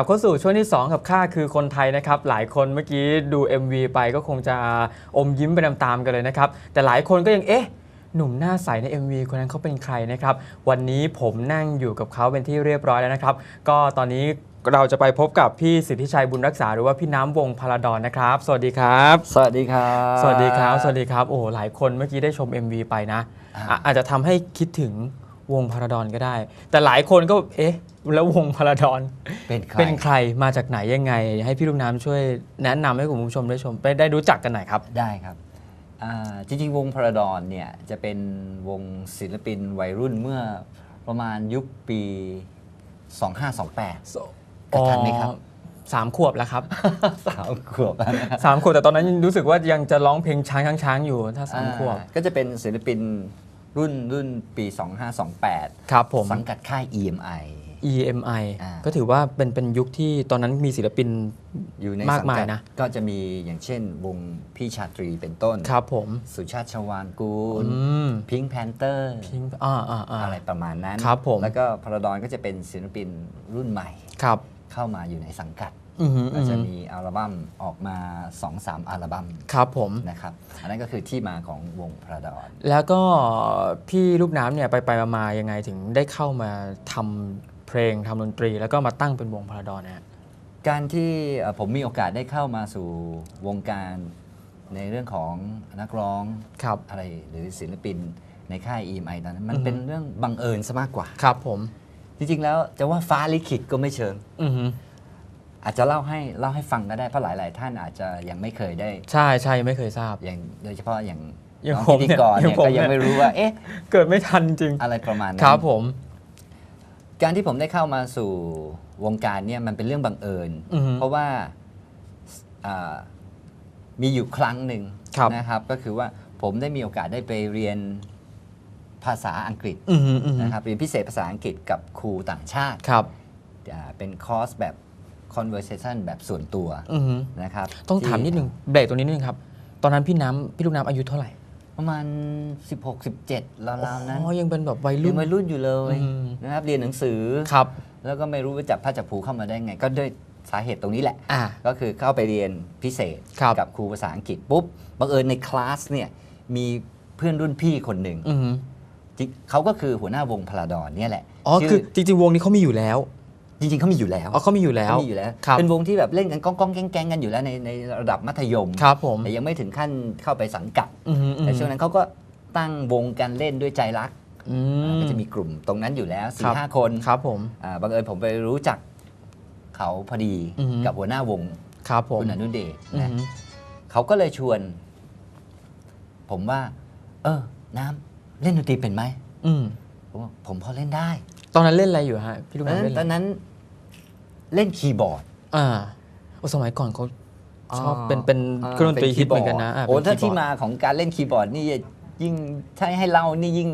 กลับเข้าสู่ช่วงที่ 2 กับค่าคือคนไทยนะครับ หลายคนเมื่อกี้ดู MV ไปก็คงจะอมยิ้มไปตามๆกันเลยนะครับ แต่หลายคนก็ยังเอ๊ะหนุ่มหน้าใสใน MV คนนั้นเขาเป็นใครนะครับ วันนี้ผมนั่งอยู่กับเขาเป็นที่เรียบร้อยแล้วนะครับ ก็ตอนนี้เราจะไปพบกับพี่สิทธิชัยบุญรักษาหรือว่าพี่น้ำวงพาราดอนนะครับ สวัสดีครับ สวัสดีครับ สวัสดีครับ สวัสดีครับ โอ้หลายคนเมื่อกี้ได้ชม MV ไปนะอ่าอะอาจจะทำให้คิดถึงวงพาราดอนก็ได้ แต่หลายคนก็เอ๊ะ แล้ววงพาราดอนเป็นใครเป็นใครมาจากไหนยังไง ให้พี่ลูกน้ำช่วยแนะนำให้คุณผู้ชมได้ชม ได้รู้จักกันหน่อยครับ ได้ครับอ่าจริงๆ วงพาราดอนเนี่ยจะเป็นวงศิลปินวัยรุ่นเมื่อประมาณยุคปี 2528กระทันไหมครับอ๋อสามขวบแล้วครับสามขวบแล้วนะครับสามขวบแต่ตอนนั้นยังรู้สึกว่ายังจะร้องเพลงช้างช้างช้างอยู่ถ้าสามขวบอ่าก็จะเป็นศิลปินรุ่นรุ่นปี 2528 ครับผมสังกัดค่าย EMI EMI อ่า ก็ถือว่าเป็นเป็นยุคที่ตอนนั้นมีศิลปิน อยู่ในมากสังมายกัดนะ ก็จะมีอย่างเช่น วงพี่ชาตรีเป็นต้น ครับผม สุชาติชวานกูลอืมพิงแพนเตอร์พิงอ่าอ่าอ่า อะไรประมาณนั้น ครับผม แล้วก็พาราดอนก็จะเป็นศิลปินรุ่นใหม่ครับเข้ามาอยู่ในสังกัด อือหือก็อือจะหือมีอัลบั้มออกมา 2-3 อัลบั้มครับผม นะครับ อันนั้นก็คือที่มาของวงพาราดอน แล้วก็พี่ลูกน้ำเนี่ยไปไปมาๆยังไงถึงได้เข้ามาทำ เพลงทำดนตรี แล้วก็มาตั้งเป็นวงพาราดอนนะฮะ การที่เอ่อผมมีโอกาสได้เข้ามาสู่วงการในเรื่องของนักร้องครับอะไรหรือศิลปินในค่าย EMI ตอนนั้น มันอือฮึ เป็นเรื่องบังเอิญซะมากกว่า ครับผม จริง ๆ แล้วจะว่าฟ้าลิขิตก็ไม่เชิง อือหืออาจจะเล่าให้เล่าให้ฟังก็ได้เพราะหลาย ๆ ท่านอาจจะยังไม่เคยได้ ใช่ใช่ไม่เคยทราบ อย่างโดยเฉพาะอย่างอย่างน้องผมพิธีกรเนี่ยเนี่ยผมก็ยังเนี่ย ไม่รู้ว่าเอ๊ะเกิดไม่ทันจริง อะไรประมาณนั้น ครับผม การที่ผมได้เข้ามาสู่วงการเนี่ยมันเป็นเรื่องบังเอิญ อือฮึเพราะว่าอ่ามีอยู่ครั้งหนึ่งครับ นะครับ ก็คือว่าผมได้มีโอกาสได้ไปเรียนภาษาอังกฤษอือหืออือหือนะครับเรียนพิเศษภาษาอังกฤษกับครูต่างชาติครับอ่าเป็นคอร์สแบบ conversation แบบส่วนตัวอือหือนะครับต้องถามที่นิดนึงเบรกตรงนี้นิดนึงครับ ตอนนั้นพี่น้ำพี่ลูกน้ำอายุเท่าไหร่ ประมาณ 16 17ราวๆนั้นอ๋อยังเป็นแบบวัยยัรุ่นงวัยรุ่นอยู่เลยอืม นะครับเรียนหนังสือ ครับ แล้วก็ไม่รู้ว่าจับผ้าจับผูเข้ามาได้ไง ก็ด้วยสาเหตุตรงนี้แหละ อ่า ก็คือเข้าไปเรียนพิเศษครับกับครูภาษาอังกฤษปุ๊บบังเอิญในคลาสเนี่ยมีเพื่อนรุ่นพี่คนหนึ่งอือหือ จริงเขาก็คือหัวหน้าวงพลาดอนเนี่ยแหละอ๋อ ชื่คือจริงๆ วงนี้เขามีอยู่แล้ว จริงๆเขามีอยู่แล้วอ๋อเขามีอยู่แล้วเขามีอยู่แล้ว ครับเป็นวงที่แบบเล่นกันก้องก้องๆแก๊งๆกันอยู่แล้วในในระดับมัธยม ครับผมแต่ยังไม่ถึงขั้นเข้าไปสังกัด อือหืออือแต่หือช่วงนั้นเขาก็ตั้งวงกันเล่นด้วยใจรักอืก็จะมีกลุ่มตรงนั้นอยู่แล้วครัสี่บ ห้าคนครับผม อ่าบังเอิญผมไปรู้จักเขาพอดีอือฮึ กับหัวหน้าวงครับผมคุณอนุเดชอือนะหือเขาก็เลยชวน ผมว่า เออ น้ำเล่นดนตรีเป็นไหมอืมผมว่าผมพอเล่นได้ ตอนนั้นเล่นอะไรอยู่ฮะพี่ลูกตอนน้ำนั้นเล่นตอะอนไรนั้น เล่นคีย์บอร์ด อ่าโอ้สมัยก่อนเขาชอบเป็นเป็นเครื่องดนตรีฮิตเหมือนกันนะอ่าโอ้เป็นถ้าคีย์บที่ร์ดมาของการเล่นคีย์บอร์ดนี่ยิ่งถ้าให้เล่านี่ยิ่ง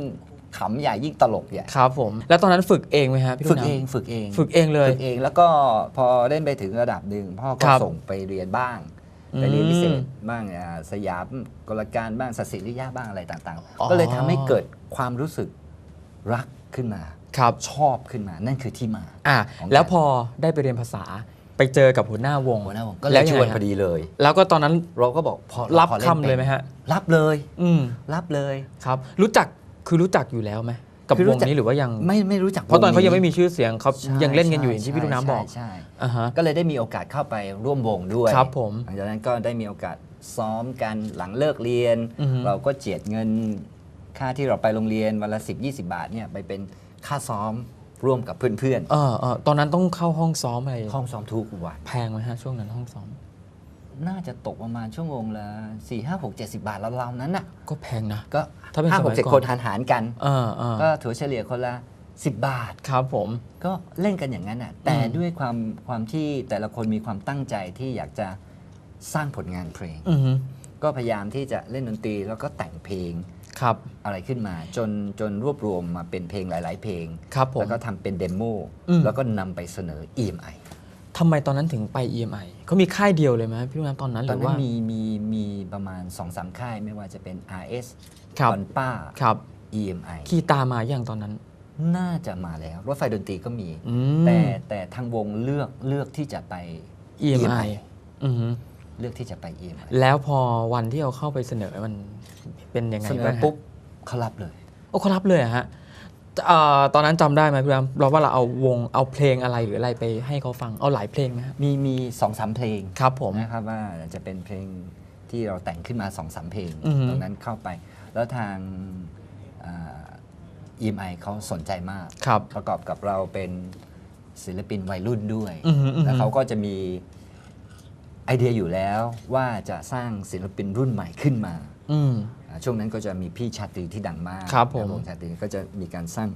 ขำใหญ่ยิ่งตลกใหญ่ครับผม แล้วตอนนั้นฝึกเองไหมฮะพี่ลูฝึกกน้ำเองฝึกเอง ฝึกเองเลยฝึกเองแล้วก็พอเล่นไปถึงระดับหนึ่งพ่อก็ครับส่งไปเรียนบ้างอืมไปเรียนพิเศษบ้างอ่าสยามกลการบ้างสศิริยะบ้างอะไรต่างอ๋อๆก็เลยทำให้เกิดความรู้สึกรักขึ้นมา ครับชอบขึ้นมานั่นคือที่มาอ่าของแล้วพอได้ไปเรียนภาษาไปเจอกับหัวหน้าวงหัวหน้าวงก็เลแล้ยวยังชไงวนฮะพอดีเลย แล้วก็ตอนนั้นเราก็บอกพอรับพอคำเลยไหมฮะ รับเลย อืมรับเลยครับ รู้จักคือรู้จักอยู่แล้วไหมกับคือวรู้งจักนี้หรือว่ายัง ไม่ไม่รู้จักเพราะตอนเขายังไม่วมีชื่อเสียงเขาใช่ยังเล่นกันอยู่อใช่ย่างที่พี่ลูกน้ำบอกใช่อ่าฮะ ก็เลยได้มีโอกาสเข้าไปร่วมวงด้วยครับผมหลังจากนั้นก็ได้มีโอกาสซ้อมกันหลังเลิกเรียน อือฮึเราก็เจียดเงินค่าที่เราไปโรงเรียนวันละ10 20 บาทเนี่ยไปเป็น ค่าซ้อมร่วมกับเพื่อนเออเออตอนนั้นต้องเข้าห้องซ้อมอะไรๆห้องซ้อมทุกวันแพงไหมฮะช่วงนั้นห้องซ้อม น่าจะตกประมาณชั่วโมงละ4 5 6 70บาทราวๆนั้นน่ะ ก็แพงนะ ก็ถ้าเป็นห้าสหมักยเจ็ดก่อนคนหารหารๆกันเออเออก็ถัวเฉลี่ยคนละ10บาทครับผม ก็เล่นกันอย่างนั้นน่ะแต่อืมด้วยความความที่แต่ละคนมีความตั้งใจที่อยากจะสร้างผลงานเพลงอือฮึก็พยายามที่จะเล่นดนตรีแล้วก็แต่งเพลง ครับอะไรขึ้นมา จนจนรวบรวมมาเป็นเพลงหลาย ๆ เพลง ครับผม แล้วก็ทำเป็นเดโมอืม แล้วก็นำไปเสนอ EMI ทำไมตอนนั้นถึงไป EMI เขามีค่ายเดียวเลยไหมพี่ลูกน้ำตอนนั้นหตอรืนอนั้นว่ามีมีมีประมาณ2อสามค่ายไม่ว่าจะเป็น RS ครับคอนป้า ครับ EMI ขี่ตามมาอย่างตอนนั้น น่าจะมาแล้วรถไฟดนตรีก็มี อืม แต่แต่ทางวงเลือกเลือกที่จะไป EMI อือฮึเลือกที่จะไป EMI แล้วพอวันที่เอาเข้าไปเสนอมัน เป็นยังไงเสนอบ้างฮะปุ๊บเขารับเลย โอ้เขารับเลยเหรอะฮะเอ่อตอนนั้นจำได้ไหมพี่รามเราว่าเราเอาวงเอาเพลงอะไรหรืออะไรไปให้เขาฟังเอาหลายเพลงไหมฮะมีมีสองสามเพลงครับผม นะครับว่าจะเป็นเพลงที่เราแต่งขึ้นมาสองสามเพลงอือฮึ ตรงนั้นเข้าไป แล้วทางอ่า EMI เขาสนใจมาก ครับ ประกอบกับเราเป็นศิลปินวัยรุ่นด้วย อือฮึอือฮึ แล้วเขาก็จะมีไอเดียอยู่แล้วว่าจะสร้างศิลปินรุ่นใหม่ขึ้นมา อืมอ่า ช่วงนั้นก็จะมีพี่ชาตรีที่ดังมากครับผมวงชาตรีก็จะมีการสร้าง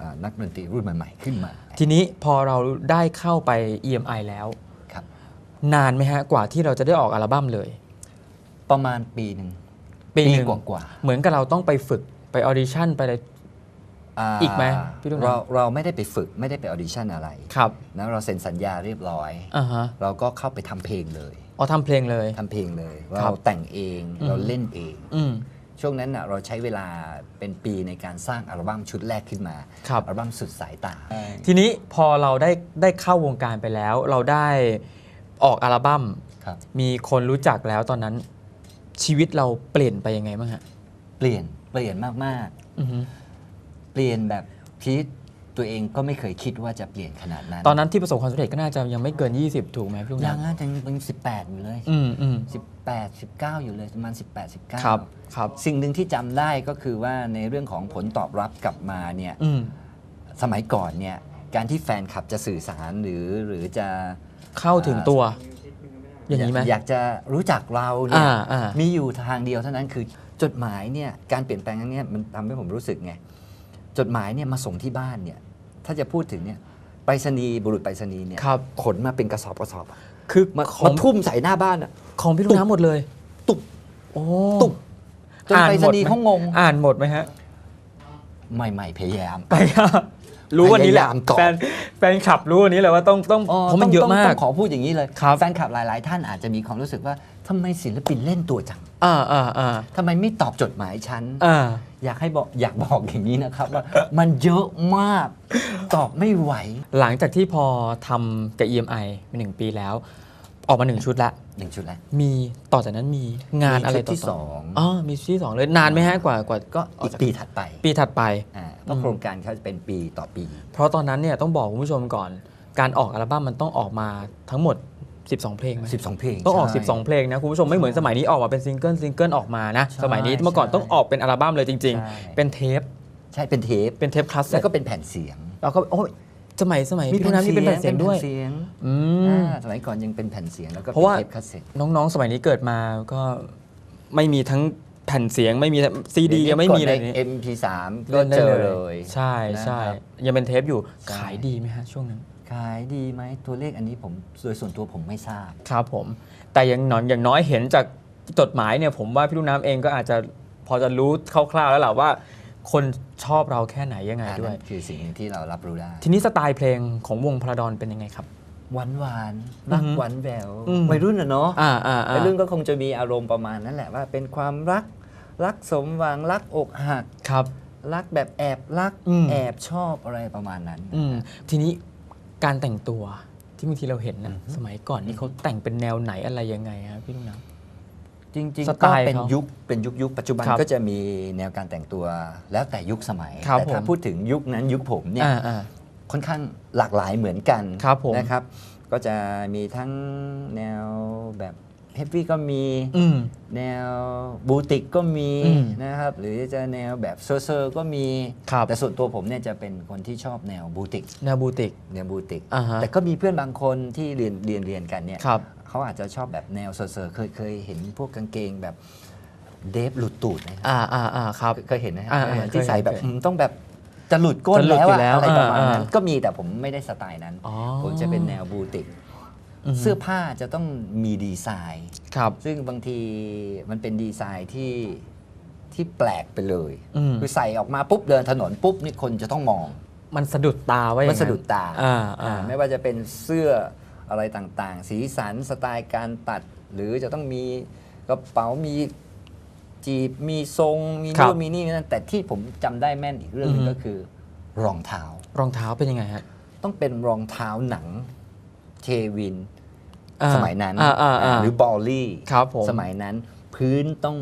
อ่านักดนตรีรุ่นใหม่ ๆ ขึ้นมาทีนี้พอเราได้เข้าไป EMI แล้ว ครับ นานไหมฮะ กว่าที่เราจะได้ออกอัลบั้มเลย ประมาณปีหนึ่งปีหนึ่ง กว่าเหมือนกับเราต้องไปฝึกไปออดิชั่นไปอะไรๆอีกไหมพี่ตุ้มเราเราไม่ได้ไปฝึกไม่ได้ไปออดิชั่นอะไรครับนะเราเซ็นสัญญาเรียบร้อย อ่าฮะเราก็เข้าไปทำเพลงเลยอ๋อทำเพลงเลย ทำเพลงเลย ครัเราบแต่งเองอืมเราเล่นเอง อืม ช่วงนั้นน่ะเราใช้เวลาเป็นปีในการสร้างอัลบั้มชุดแรกขึ้นมา ครับ อัลบั้มสุดสายตา ทีนี้พอเราได้ได้เข้าวงการไปแล้ว เราได้ออกอัลบั้มครับ มีคนรู้จักแล้วตอนนั้นชีวิตเราเปลี่ยนไปยังไงบ้างฮะเปลี่ยนเปลี่ยนมากอือฮึๆเปลี่ยนแบบที่ ตัวเองก็ไม่เคยคิดว่าจะเปลี่ยนขนาดนั้น ตอนนั้นที่ประสบความสำเร็จก็น่าจะยังไม่เกิน 20 ถูกไหมพี่ลุงยังอะยังเป็นสิบแปดอยู่เลยอืมอืมสิบแปดสิบเก้าอยู่เลยประมาณสิบแปดสิบเก้าครับครับ สิ่งหนึ่งที่จำได้ก็คือว่าในเรื่องของผลตอบรับกลับมาเนี่ยอืมสมัยก่อนเนี่ยการที่แฟนคลับจะสื่อสารหรือหรือจะ เข้าถึงตัว อย่างนี้ไหม อยากจะรู้จักเราเนี่ยอ่าอ่ามี มีอยู่ทางเดียวเท่านั้นคือจดหมายเนี่ยการเปลี่ยนแปลงครั้งเนี้ยมันทำให้ผมรู้สึกไง จดหมายเนี่ยมาส่งที่บ้านเนี่ย ถ้าจะพูดถึงเนี่ยไปรษณีย์บุรุษไปรษณีย์เนี่ยครับขนมาเป็นกระสอบกระสอบอะคือมาขอมางทุ่มใส่หน้าบ้านอะ ของพี่ลุงน้ำหมดเลยตุบ โอ้ตุบจนไปรษณีย์เขางง อ่านหมดไหมฮะ ใหม่ๆพยายาม ไปอะรู้วันนี้แหละพยายามตอบแฟนแฟนขับรู้วันนี้เลยว่าต้องต้องเพราะมันต้งเยอะต้งมากต้องขอพูดอย่างนี้เลย ครับ แฟนคลับหลาย ๆ ท่านอาจจะมีความรู้สึกว่า ทำไมศิลปินเล่นตัวจังอ่าอ่าอ่าทำไมไม่ตอบจดหมายฉันอ่าอยากให้บอกอยากบอกอย่างนี้นะครับว่ามันเยอะมากตอบไม่ไหว หลังจากที่พอทำกับ EMI มาหนึ่งปีแล้ว ออกมาหนึ่งชุดละหนึ่งชุดแล้วมีต่อจากนั้นมีงานอะไรมีชุดต่อที่ๆสองอ๋อมีชุดที่สองเลยนานไหมฮะกว่ากว่าก็อีกปีถัดไป ปีถัดไปอ่าเพราะโครงการเขาจะเป็นปีต่อปี เพราะตอนนั้นเนี่ยต้องบอกคุณผู้ชมก่อน การออกอัลบั้มมันต้องออกมาทั้งหมด 12 เพลงไหม12 เพลงต้องออก ใช่ 12 เพลงนะคุณผู้ชมไม่เหมือนสมัยนี้ออกมาเป็นซิงเกิลซิงเกิลออกมานะ ใช่สมัยนี้เมื่อก่อนต้องออกเป็นอัลบั้มเลยจริง ใช่ ๆ เป็นเทปใช่เป็นเทปเป็นเทปคลาสแล้วก็เป็นแผ่นเสียงเราก็โอ้ยสมัยสมัยพี่ลูกน้ำนี่เป็นแผ่นเสียงด้วยเป็นแผ่นเสียงอืม อ่าสมัยก่อนยังเป็นแผ่นเสียงแล้วก็เพราะว่าเป็นเทปคาสเซ็ต น้องๆ สมัยนี้เกิดมาก็ไม่มีทั้งแผ่นเสียงไม่มีซีดียังไม่มีเลยกดในนี่ MP3 ก็เล่นได้เจอเลเลย ใช่ใช่นะครับยังเป็นเทปอยู่ใช่ ขายดีไหมฮะช่วงนั้น ขายดีไหมตัวเลขอันนี้ผมโดยส่วนตัวผมไม่ทราบ ครับผม แต่อย่างน้อยอย่างน้อยเห็นจากจดหมายเนี่ยผมว่าพี่ลูกน้ำเองก็อาจจะพอจะรู้คร่าวๆแล้วแหละว่า คนชอบเราแค่ไหนยังไงอันด้วนั้ยนคือสิ่งหนึ่งที่เรารับรู้ได้ ทีนี้สไตล์เพลงของวงพลาดอนเป็นยังไงครับ หวานหวานๆรักอือฮึหวานแหววอืม วัยรุ่นอะเนาะ อ่าอ่าอ่าวัยรุ่นก็คงจะมีอารมณ์ประมาณนั้นแหละว่าเป็นความรัก รักสมหวังรักอกหัก ครับ รักแบบแอบรัก อืม แอบชอบอะไรประมาณนั้น อืมทีนี้ การแต่งตัวที่บางทีเราเห็นนะอือฮึสมัยก่อนนี่เขาแต่งเป็นแนวไหนอะไรยังไงครับพี่ลูกน้จริงสๆไตก็ล์เป็นเขายุคเป็นยุคยุคปัจจุบันครับก็จะมีแนวการแต่งตัวแล้วแต่ยุคสมัยครับแต่ถ้าผมพูดถึงยุคนั้นยุคผมำเนี่ยอ่าอ่าค่อนข้างหลากหลายเหมือนกันครับผมนะครับ ก็จะมีทั้งแนวแบบ เฮฟวี่ก็มีอืมแนวบูติกก็มีอืมนะครับ หรือจะแนวแบบเซอร์เซอร์ก็มีครับแต่ส่วนตัวผมเนี่ยจะเป็นคนที่ชอบแนวบูติกแนวบูติกแนวบูติกอ่าฮะแต่ก็มีเพื่อนบางคนที่เรียนเรียนเรียนกันเนี่ยครับเขาอาจจะชอบแบบแนวเซอร์เซอร์เคยเคยเห็นพวกกางเกงแบบเดฟหลุดตูดไหมครับอ่าอ่าอ่าครับเคยเห็นไหมครัอ่าเคยเห็นเคยที่ใส่แบบเคยอืมต้องแบบจะหลุดก้นจะหลุดแล้วอยู่อะแล้วอะไรประมาณนั้นอ่าก็มีแต่ผมไม่ได้สไตล์นั้นอ๋อผมจะเป็นแนวบูติกอืม เสื้อผ้าจะต้องมีดีไซน์ครับ ซึ่งบางทีมันเป็นดีไซน์ที่ที่แปลกไปเลยอืมคือใส่ออกมาปุ๊บเดินถนนปุ๊บนี่คนจะต้องมอง มันสะดุดตาไว้อย่างมันสะดุดตาอ่าอ่าอ่าไม่ว่าจะเป็นเสื้ออะไรต่างๆ สีสันสไตล์การตัด หรือจะต้องมีกระเป๋ามีจีบมีทรงมีครับนู่นมีนี่นั่นแต่ที่ผมจำได้แม่นอีกเรื่องหนึอืงอฮึก็คือ รองเท้ารองเท้าเป็นยังไงฮะต้องเป็นรองเท้าหนัง เควินอ่าสมัยนั้นอ่าอ่าอ่าหรือบอลลี่ครับผมสมัยนั้นพื้นต้อง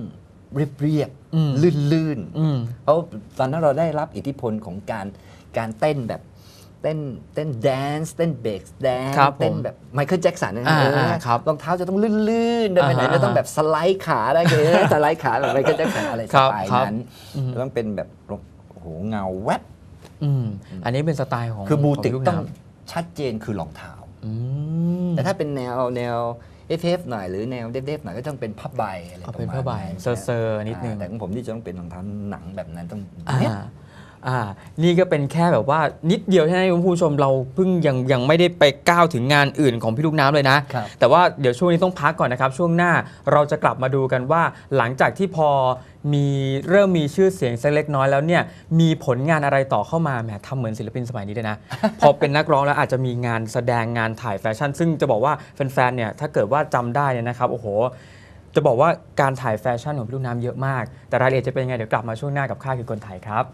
เรียบเรียบๆอืมลื่นอืมๆเพราะตอนนั้นเราได้รับอิทธิพลของการการเต้นแบบเต้นเต้นแดนซ์เต้นเบรกแดนครับผมเต้นแบบไมเคิลแจ็คสันนะอ่าเอออ่าครับรองเท้าจะต้องลื่นๆเดินไปไหนอ่าจะต้องแบบสไลด์ขาได้เลยสไลด์ขาแบบไมเคิลแจ็คสันอะไรสครับไตล์ครับนั้นอืมต้องเป็นแบบโอ้โหเงาแวบอืมอันนี้เป็นสไตล์ของคือบูติกขลูต้องน้ชัดเจนคือรองเท้าำอืม แต่ถ้าเป็นแนวแนวเอฟเอฟหน่อยหรือแนวเดฟๆหน่อยก็ต้องเป็นผ้าใบอะไรประเป็นมาณผ้าใบนั้เซอร์นิดนึงแต่ของผมที่จะต้องเป็นรองเท้าหนังแบบนั้นต้อง อ่าเนี่ยอ่านี่ก็เป็นแค่แบบว่านิดเดียวใช่ไหมคุณผู้ชมเราเพิ่งยังยังไม่ได้ไปก้าวถึงงานอื่นของพี่ลูกน้ำเลยนะ ครับ แต่ว่าเดี๋ยวช่วงนี้ต้องพักก่อนนะครับ ช่วงหน้าเราจะกลับมาดูกันว่า หลังจากที่พอมีเริ่มมีชื่อเสียงสักเล็กน้อยแล้วเนี่ยมีผลงานอะไรต่อเข้ามาแหมทำเหมือนศิลปินสมัยนี้เลยนะ พอเป็นนักร้องแล้วอาจจะมีงานแสดงงานถ่ายแฟชั่น ซึ่งจะบอกว่าแฟนๆเนี่ยถ้าเกิดว่าจำได้เนี่ยนะครับโอ้โห จะบอกว่าการถ่ายแฟชั่นของพี่ลูกน้ำเยอะมาก แต่รายละเอียดจะเป็นยังไงเดี๋ยวกลับมาช่วงหน้ากับค่ายคือคนไทยครับ